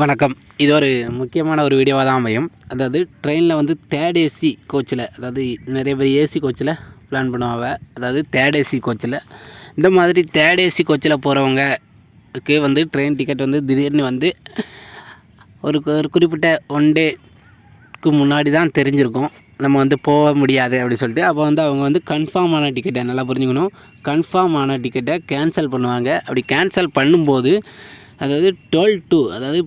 வணக்கம். இது ஒரு முக்கியமான ஒரு வீடியோவாக தான் அமையும். அதாவது ட்ரெயினில் வந்து தேர்ட் ஏசி கோச்சில் அதாவது நிறைய பேர் ஏசி கோச்சில் பிளான் பண்ணுவாங்க. அதாவது தேர்ட் ஏசி கோச்சில் இந்த மாதிரி தேர்ட் ஏசி கோச்சில் போகிறவங்கக்கு வந்து ட்ரெயின் டிக்கெட் வந்து திடீர்னு வந்து ஒரு ஒரு குறிப்பிட்ட ஒன் டேக்கு முன்னாடி தான் தெரிஞ்சிருக்கும். நம்ம வந்து போக முடியாது அப்படின்னு சொல்லிட்டு. அப்போ வந்து அவங்க வந்து கன்ஃபார்ம் ஆன டிக்கெட்டை நல்லா புரிஞ்சுக்கணும். கன்ஃபார்ம் ஆன டிக்கெட்டை கேன்சல் பண்ணுவாங்க. அப்படி கேன்சல் பண்ணும்போது அதாவது டுவெல் டூ அதாவது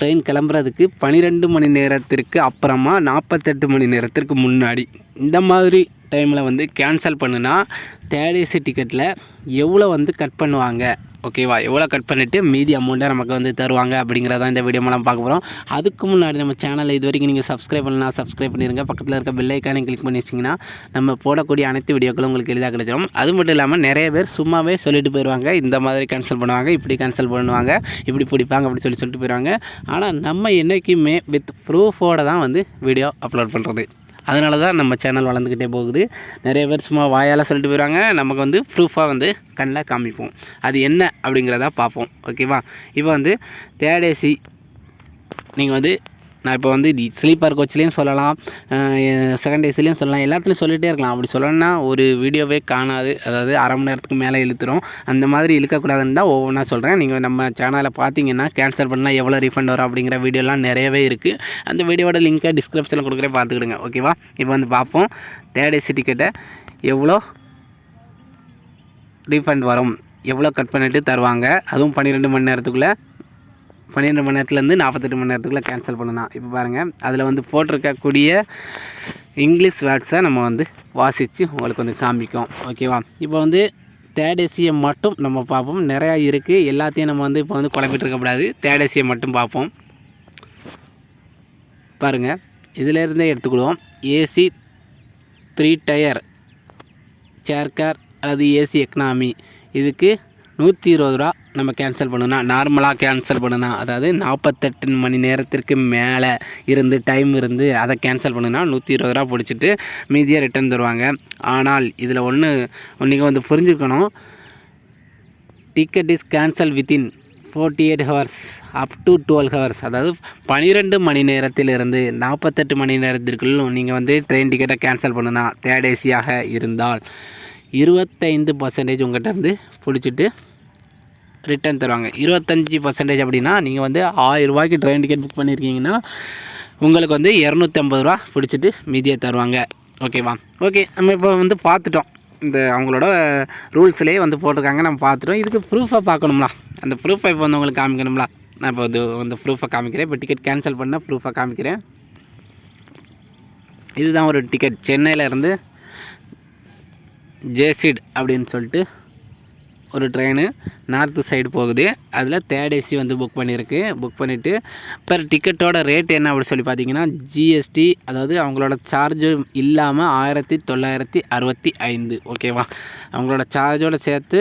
ட்ரெயின் கிளம்புறதுக்கு பன்னிரெண்டு மணி நேரத்திற்கு அப்புறமா நாற்பத்தெட்டு மணி நேரத்திற்கு முன்னாடி. இந்த மாதிரி டைமில் வந்து கேன்சல் பண்ணுனா தேர்ட் ஏசி டிக்கெட்டில் எவ்வளோ வந்து கட் பண்ணுவாங்க? ஓகேவா எவ்வளோ கட் பண்ணிவிட்டு மீதி அமௌண்ட்டை நமக்கு வந்து தருவாங்க அப்படிங்கிறத இந்த வீடியோ மூலம் பார்க்க போகிறோம் அதுக்கு முன்னாடி நம்ம சேனலை இது வரைக்கும் நீங்கள் சப்ஸ்கிரைப் பண்ணலாம் சப்ஸ்கிரைப் பண்ணிடுங்க பக்கத்தில் இருக்க பெல் கிளிக் பண்ணி வச்சிங்கன்னா நம்ம போடக்கூடிய அனைத்து வீடியோக்களும் உங்களுக்கு எளிதாக கிடைச்சிடும் அது மட்டும் இல்லாமல் நிறைய பேர் சும்மாவே சொல்லிட்டு போயிடுவாங்க இந்த மாதிரி கேன்சல் பண்ணுவாங்க இப்படி கேன்சல் பண்ணுவாங்க இப்படி பிடிப்பாங்க அப்படி சொல்லி சொல்லிட்டு போயிடுவாங்க ஆனால் நம்ம என்றைக்குமே வித் ப்ரூஃபோடு தான் வந்து வீடியோ அப்லோட் பண்ணுறது அதனால தான் நம்ம சேனல் வளர்ந்துக்கிட்டே போகுது. நிறைய பேர் சும்மா வாயால் சொல்லிட்டு போயிடுவாங்க நமக்கு வந்து ப்ரூஃபாக வந்து கண்ணில் காமிப்போம். அது என்ன அப்படிங்கிறத பார்ப்போம். ஓகேவா இப்போ வந்து தேர்ட் ஏசி நீங்கள் வந்து நான் இப்போ வந்து ஸ்லீப்பர் கோச்லேயும் சொல்லலாம் செகண்ட் ஏசிலையும் சொல்லலாம் எல்லாத்துலேயும் சொல்லிகிட்டே இருக்கலாம். அப்படி சொல்லணும்னா ஒரு வீடியோவே காணாது. அதாவது அரை மணி நேரத்துக்கு மேலே இழுத்துரும். அந்த மாதிரி இழுக்கக்கூடாதுன்னு தான் ஒவ்வொன்றா சொல்கிறேன் நீங்கள் நம்ம சேனலை பார்த்தீங்கன்னா கேன்சல் பண்ணால் எவ்வளோ ரீஃபண்ட் வரும் அப்படிங்கிற வீடியோலாம் நிறையவே இருக்குது அந்த வீடியோட லிங்க்கை டிஸ்கிரிப்ஷனில் கொடுக்குறேன். பார்த்துக்கிடுங்க. ஓகேவா இப்போ வந்து பார்ப்போம். தேர்ட் ஏசி டிக்கெட்டை எவ்வளோ ரீஃபண்ட் வரும்? எவ்வளோ கட் பண்ணிவிட்டு தருவாங்க? அதுவும் பன்னிரெண்டு மணி நேரத்துக்குள்ளே பன்னிரெண்டு மணி நேரத்துலேருந்து நாற்பத்தெட்டு மணி நேரத்துக்குள்ளே கேன்சல் பண்ணலாம் இப்போ பாருங்கள் அதில் வந்து போட்டிருக்கக்கூடிய இங்கிலீஷ் வேர்ட்ஸை நம்ம வந்து வாசித்து உங்களுக்கு வந்து காமிக்கும். ஓகேவா இப்போ வந்து தேர்ட் ஏசியை மட்டும் நம்ம பார்ப்போம். நிறையா இருக்குது எல்லாத்தையும் நம்ம வந்து இப்போ வந்து குழப்பிட்டு இருக்கக்கூடாது தேர்ட் ஏசியை மட்டும் பார்ப்போம். பாருங்கள் இதிலேருந்தே எடுத்துக்கிடுவோம். AC three tier chair car அல்லது ஏசி எக்கனாமி இதுக்கு நூற்றி இருபது ரூபா நம்ம கேன்சல் பண்ணுனா நார்மலாக கேன்சல் பண்ணுனா அதாவது நாற்பத்தெட்டு மணி நேரத்திற்கு மேலே இருந்து டைம் இருந்து அதை கேன்சல் பண்ணுனா நூற்றி இருபது ரூபா பிடிச்சிட்டு மீதியாக ரிட்டர்ன் தருவாங்க. ஆனால் இதில் ஒன்று நீங்கள் வந்து புரிஞ்சுக்கணும். Ticket is cancel within forty eight hours up to twelve hours அதாவது பன்னிரெண்டு மணி நேரத்திலிருந்து நாற்பத்தெட்டு மணி நேரத்திற்குள் நீங்கள் வந்து ட்ரெயின் டிக்கெட்டை கேன்சல் பண்ணுனா தேர்ட் ஏசியாக இருந்தால் இருபத்தைந்து பர்சன்டேஜ் உங்கள்கிட்ட இருந்து பிடிச்சிட்டு ரிட்டர்ன் தருவாங்க. இருபத்தஞ்சி பர்சன்டேஜ் அப்படின்னா நீங்கள் வந்து ஆயிரம் ரூபாய்க்கு ட்ரெயின் டிக்கெட் புக் பண்ணியிருக்கீங்கன்னா உங்களுக்கு வந்து இரநூத்தி ஐம்பது ரூபா பிடிச்சிட்டு மீதியை தருவாங்க. ஓகேவா ஓகே நம்ம இப்போ வந்து பார்த்துட்டோம். இந்த அவங்களோட ரூல்ஸ்லேயே வந்து போட்டிருக்காங்க. நம்ம பார்த்துட்டோம். இதுக்கு ப்ரூஃபாக பார்க்கணும்ல? அந்த ப்ரூஃபை இப்போ வந்து உங்களுக்கு காமிக்கணும்ல? நான் இப்போ இது வந்து ப்ரூஃபை காமிக்கிறேன். இப்போ டிக்கெட் கேன்சல் பண்ண ப்ரூஃபாக காமிக்கிறேன். இதுதான் ஒரு டிக்கெட் சென்னையிலேருந்து ஜேசிட் அப்படின்னு சொல்லிட்டு ஒரு ட்ரெயின் நார்த்து சைடு போகுது. அதில் தேர்ட் ஏசி வந்து புக் பண்ணியிருக்கு. புக் பண்ணிவிட்டு பெர் டிக்கெட்டோட ரேட் என்ன அப்படின்னு சொல்லி பார்த்தீங்கன்னா ஜிஎஸ்டி அதாவது அவங்களோட சார்ஜு இல்லாமல் ஆயிரத்தி தொள்ளாயிரத்தி அறுபத்தி ஐந்து ஓகேவா அவங்களோட சார்ஜோடு சேர்த்து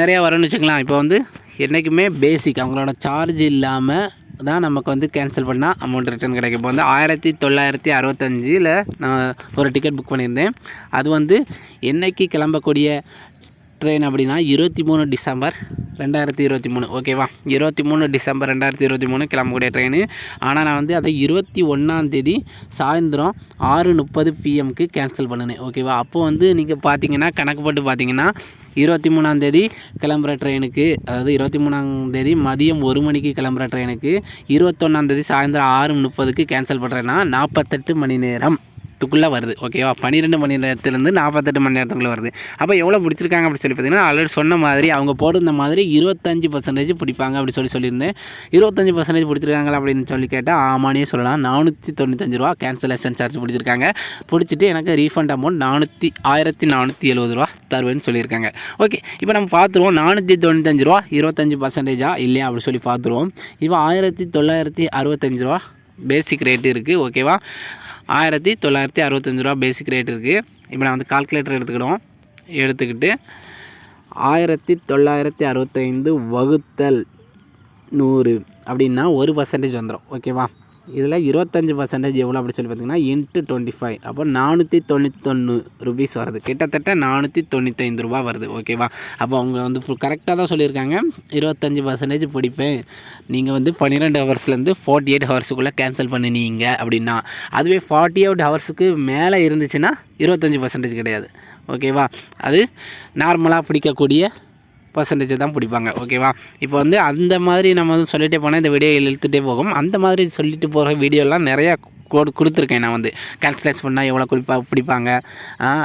நிறையா வரும்னு வச்சுக்கலாம். இப்போ வந்து என்றைக்குமே பேசிக் அவங்களோட சார்ஜ் இல்லாமல் தான் நமக்கு வந்து கேன்சல் பண்ணால் அமௌண்ட் ரிட்டர்ன் கிடைக்கும். இப்போ வந்து ஆயிரத்தி தொள்ளாயிரத்தி அறுபத்தஞ்சில் நான் ஒரு டிக்கெட் புக் பண்ணியிருந்தேன். அது வந்து என்னைக்கு கிளம்பக்கூடிய ட்ரெயின் அப்படின்னா இருபத்தி மூணு டிசம்பர் ரெண்டாயிரத்தி இருபத்தி மூணு. ஓகேவா இருபத்தி மூணு டிசம்பர் ரெண்டாயிரத்தி இருபத்தி மூணு கிளம்பக்கூடிய ட்ரெயின் ஆனால் நான் வந்து அதை இருபத்தி ஒன்றாந்தேதி சாயந்தரம் ஆறு முப்பது பிஎம்க்கு கேன்சல் பண்ணினேன். ஓகேவா அப்போது வந்து நீங்கள் பார்த்தீங்கன்னா கணக்கு போட்டு பார்த்தீங்கன்னா இருபத்தி மூணாந்தேதி கிளம்புற ட்ரெயினுக்கு அதாவது இருபத்தி மூணாந்தேதி மதியம் ஒரு மணிக்கு கிளம்புற ட்ரெயினுக்கு இருபத்தொன்னாந்தேதி சாயந்தரம் ஆறு முப்பதுக்கு கேன்சல் பண்ணுறேன்னா நாற்பத்தெட்டு மணி நேரம். த்துக்குள்ளே வருது ஓகேவா பன்னிரெண்டு மணி நேரத்துலேருந்து நாற்பத்தெட்டு மணி நேரத்துக்குள்ளே வருது. அப்போ எவ்வளோ பிடிச்சிருக்காங்க அப்படி சொல்லி பார்த்தீங்கன்னா ஆல்ரெடி சொன்ன மாதிரி அவங்க போட்டிருந்த மாதிரி இருபத்தஞ்சி பர்சன்டேஜ் பிடிப்பாங்க அப்படி சொல்லி சொல்லியிருந்தேன். இருபத்தஞ்சி பர்சன்டேஜ் பிடிச்சிருக்காங்களா அப்படின்னு சொல்லி கேட்டால் ஆமானே சொல்லலாம். நானூற்றி தொண்ணூத்தஞ்சு ரூபா கேன்சலேஷன் சார்ஜ் பிடிச்சிருக்காங்க. பிடிச்சிட்டு எனக்கு ரீஃபண்ட் அமௌண்ட் நானூற்றி ஆயிரத்தி நானூற்றி எழுபது ரூபா தருவேன்னு சொல்லியிருக்காங்க. ஓகே இப்போ நம்ம பார்த்துருவோம். நானூற்றி தொண்ணூத்தஞ்சு ரூபா இருபத்தஞ்சு பர்சன்டேஜா இல்லையா அப்படி சொல்லி பார்த்துருவோம். இப்போ ஆயிரத்தி தொள்ளாயிரத்தி அறுபத்தஞ்சு ரூபா பேசிக் ரேட்டு இருக்குது ஓகேவா ஆயிரத்தி தொள்ளாயிரத்தி அறுபத்தஞ்சி ரூபா பேசிக் ரேட் இருக்குது இப்போ நான் வந்து கால்குலேட்டர் எடுத்துக்கிடுவோம். எடுத்துக்கிட்டு ஆயிரத்தி தொள்ளாயிரத்தி அறுபத்தைந்து வகுத்தல் நூறு அப்படின்னா ஒரு பர்சன்டேஜ் வந்துடும் ஓகேவா இதில் இருபத்தஞ்சி பர்சன்டேஜ் எவ்வளோ அப்படி சொல்லி பார்த்தீங்கன்னா இன்ட்டு டுவெண்ட்டி ஃபைவ் அப்போ நானூற்றி தொண்ணூத்தொன்று ருபீஸ் வருது. கிட்டத்தட்ட நானூற்றி தொண்ணூத்தைந்து ரூபா வருது. ஓகேவா அப்போ அவங்க வந்து கரெக்டாக தான் சொல்லியிருக்காங்க. இருபத்தஞ்சி பர்சன்டேஜ் பிடிப்பேன். நீங்கள் வந்து பன்னிரெண்டு ஹவர்ஸ்லேருந்து ஃபார்ட்டி எயிட் ஹவர்ஸுக்குள்ளே கேன்சல் பண்ணினீங்க அப்படின்னா அதுவே ஃபார்ட்டி எயிட் ஹவர்ஸுக்கு மேலே இருந்துச்சுன்னா இருபத்தஞ்சி பர்சன்டேஜ் கிடையாது. ஓகேவா அது நார்மலாக பிடிக்கக்கூடிய பர்சன்டேஜ் தான் பிடிப்பாங்க ஓகேவா இப்போ வந்து அந்த மாதிரி நம்ம வந்து சொல்லிட்டே போனால் இந்த வீடியோ இழுத்துட்டே போகும். அந்த மாதிரி சொல்லிட்டு போகிற வீடியோலாம் நிறையா கோடு கொடுத்துருக்கேன் நான் வந்து. கேல்குலேட் பண்ணால் எவ்வளோ குடிப்பா பிடிப்பாங்க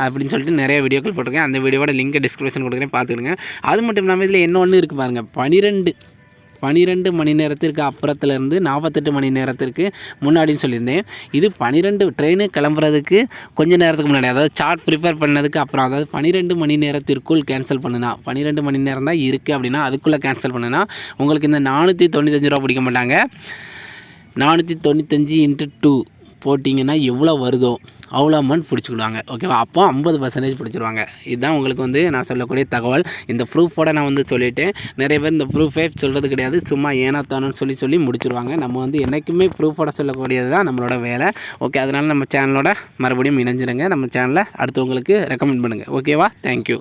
அப்படின்னு சொல்லிட்டு நிறைய வீடியோக்கள் போட்டிருக்கேன். அந்த வீடியோவோட லிங்க் டிஸ்கிரிப்ஷன் கொடுக்குறேன் பார்த்துக்கிடுங்க. அது மட்டும் இல்லாமல் இதில் என்ன ஒன்று இருக்குது பாருங்கள் பனிரெண்டு பனிரெண்டு மணி நேரத்திற்கு அப்புறத்துலேருந்து நாற்பத்தெட்டு மணி நேரத்திற்கு முன்னாடின்னு சொல்லியிருந்தேன். இது பன்னிரெண்டு ட்ரெயின் கிளம்புறதுக்கு கொஞ்ச நேரத்துக்கு முன்னாடி அதாவது சார்ட் ப்ரிப்பேர் பண்ணதுக்கு அப்புறம் அதாவது பன்னிரெண்டு மணி நேரத்திற்குள் கேன்சல் பண்ணுனா பன்னிரெண்டு மணி நேரம் தான் இருக்குது அப்படின்னா அதுக்குள்ளே கேன்சல் பண்ணுனா உங்களுக்கு இந்த நானூற்றி தொண்ணூத்தஞ்சு ரூபா பிடிக்க மாட்டாங்க. நானூற்றி தொண்ணூத்தஞ்சு இன்ட்டு டூ போட்டிங்கன்னா எவ்வளோ வருதோ அவ்வளோ அமௌண்ட் பிடிச்சிக்கிடுவாங்க. ஓகேவா அப்போ ஐம்பது பர்சன்டேஜ் பிடிச்சிருவாங்க. இதுதான் உங்களுக்கு வந்து நான் சொல்லக்கூடிய தகவல். இந்த ப்ரூஃபோட நான் வந்து சொல்லிவிட்டேன் நிறைய பேர் இந்த ப்ரூஃபே சொல்கிறது கிடையாது. சும்மா ஏனா சொல்லி சொல்லி முடிச்சிருவாங்க. நம்ம வந்து என்றைக்குமே ப்ரூஃபோட சொல்லக்கூடியது தான் நம்மளோட வேலை. ஓகே அதனால் நம்ம சேனலோட மறுபடியும் இணைஞ்சிருங்க. நம்ம சேனலை அடுத்தவங்களுக்கு ரெக்கமெண்ட் பண்ணுங்கள் ஓகேவா தேங்க்யூ